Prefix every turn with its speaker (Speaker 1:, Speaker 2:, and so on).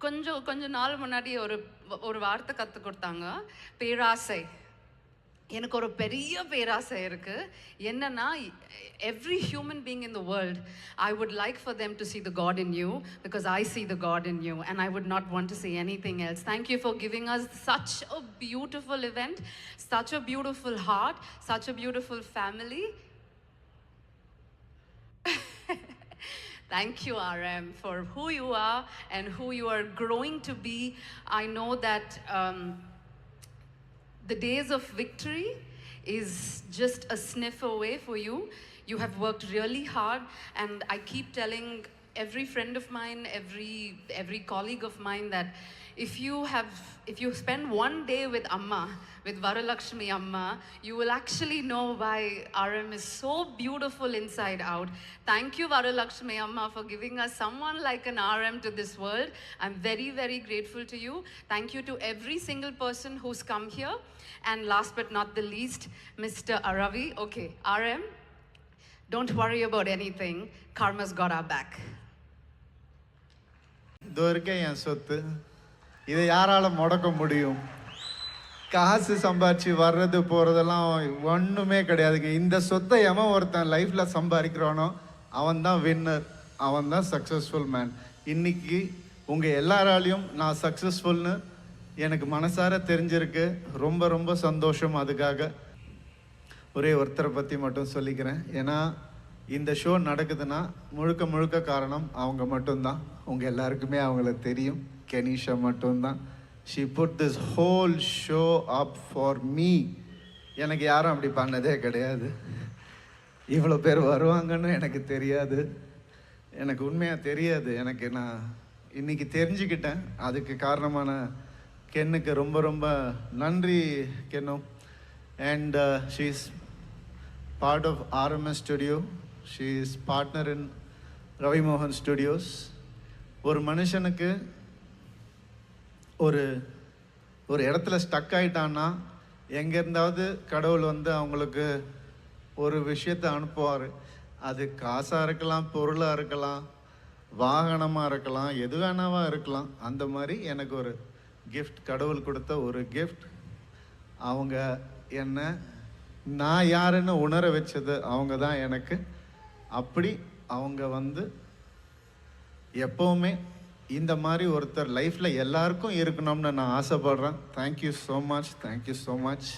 Speaker 1: கொஞ்சம் கொஞ்ச நாள் முன்னாடி ஒரு ஒரு வார்த்தை கற்றுக் கொடுத்தாங்க பேராசை எனக்கு ஒரு பெரிய பேராசை இருக்குது என்னென்னா every human being in the world I would like for them to see the God in you because I see the God in you and I would not want to see anything else thank you for giving us such a beautiful event such a beautiful heart such a beautiful family Thank you, RM, for who you are and who you are growing to be. I know that um, the days of victory is just a sniff away for you. You have worked really hard, and I keep telling every friend of mine, every every colleague of mine that if you have if you spend one day with Amma, with Varalakshmi Amma, you will actually know why RM is so beautiful inside out. Thank you, Varalakshmi Amma, for giving us someone like an RM to this world. I'm very, very grateful to you. Thank you to every single person who's come here. And last but not the least, Mr. Aravi. Okay, RM, don't worry about anything. Karma's got our back.
Speaker 2: இதோ இருக்க என் சொத்து. இதை யாரால முடக்க முடியும்? காசு சம்பாரிச்சு வர்றது போறதெல்லாம் ஒண்ணுமே கிடையாதுங்க. இந்த சொத்தை எவன் ஒருத்தன் லைஃப்ல சம்பாதிக்கிறானோ அவன் தான் வின்னர் அவன் தான் சக்சஸ்ஃபுல் மேன் இன்னைக்கு உங்க எல்லாராலையும் நான் சக்சஸ்ஃபுல்னு எனக்கு மனசார தெரிஞ்சிருக்கு. ரொம்ப ரொம்ப சந்தோஷம் அதுக்காக. ஒரே ஒருத்தரை பற்றி மட்டும் சொல்லிக்கிறேன். ஏன்னா இந்த ஷோ நடக்குதுன்னா முழுக்க முழுக்க காரணம் அவங்க மட்டும்தான். உங்கள் எல்லாருக்குமே அவங்கள தெரியும். கெனிஷா மட்டும்தான். She put this whole show up for me எனக்கு யாரும் அப்படி பண்ணதே கிடையாது. இவ்வளோ பேர் வருவாங்கன்னு எனக்கு தெரியாது. எனக்கு உண்மையாக தெரியாது. எனக்கு நான் இன்னைக்கு தெரிஞ்சுக்கிட்டேன். அதுக்கு காரணமான கென்னுக்கு ரொம்ப ரொம்ப நன்றி கென்னும் and uh, she's part of RMS Studio. She's partner in Ravi Mohan Studios. ஒரு மனுஷனுக்கு ஒரு ஒரு இடத்துல ஸ்டக் ஆகிட்டான்னா எங்கேருந்தாவது கடவுள் வந்து அவங்களுக்கு ஒரு விஷயத்தை அனுப்புவார் அது காசாக இருக்கலாம் பொருளாக இருக்கலாம் வாகனமாக இருக்கலாம் எது வேணாவாக இருக்கலாம் அந்த மாதிரி எனக்கு ஒரு கிஃப்ட் கடவுள் கொடுத்த ஒரு கிஃப்ட் அவங்க என்ன நான் யாருன்னு உணர வச்சது அவங்க தான் எனக்கு. அப்படி அவங்க வந்து எப்போவுமே இந்த மாதிரி ஒருத்தர் லைஃப்பில் எல்லாருக்கும் இருக்கணும்னு நான் ஆசைப்படுறேன். Thank you so much thank you so much